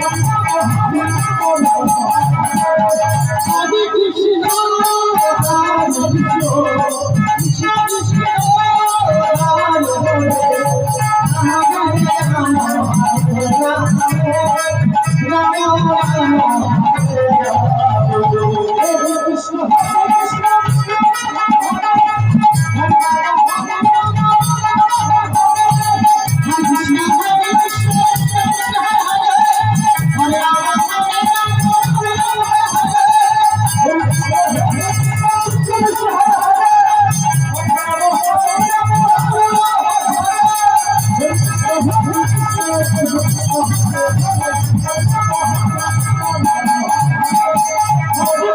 Thank you.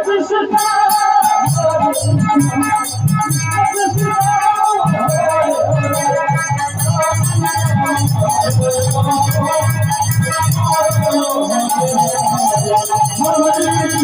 Krishna